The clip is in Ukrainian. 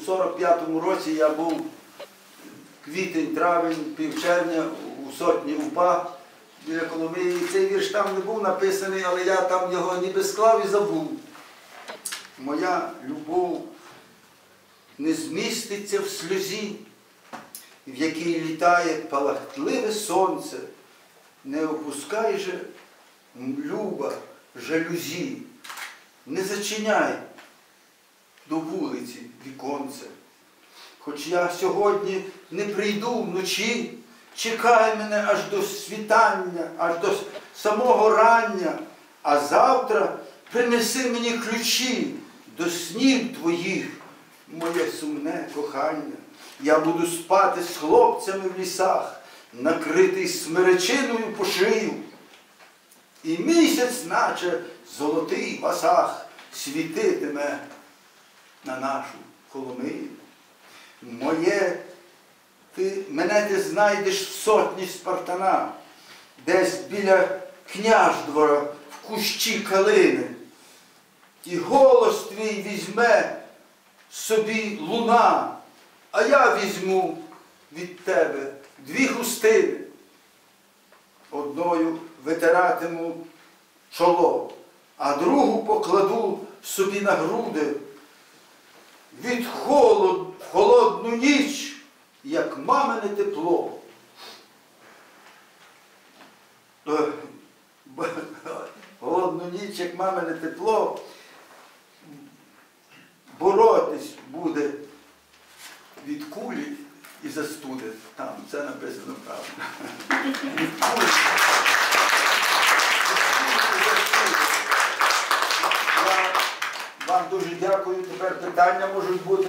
у 45-му році я був квітень, травень, півчервня у сотні УПА біля Коломиї. Цей вірш там не був написаний, але я там його ніби склав і забув. Моя любов не зміститься в сльозі, в якій літає палахтливе сонце, не опускай же, люба, жалюзі, не зачиняй до вулиці віконце. Хоч я сьогодні не прийду вночі, чекай мене аж до світання, аж до самого рання, а завтра принеси мені ключі до снів твоїх, моє сумне кохання. Я буду спати з хлопцями в лісах, накритий смеречиною по шию. І місяць, наче золотий васах, світитиме на нашу Коломию. Моє, ти, мене ти знайдеш в сотні Спартана, десь біля княждвора в кущі калини. І голос твій візьме собі луна, а я візьму від тебе дві хустини. Одною витиратиму чоло, а другу покладу собі на груди. Від холод, в холодну ніч, як мамине тепло. Е, Холодну ніч, як мамине тепло, боротись буде від кулі і застуди. Там це написано правильно. Від кулі. Я вам дуже дякую. Тепер питання можуть бути.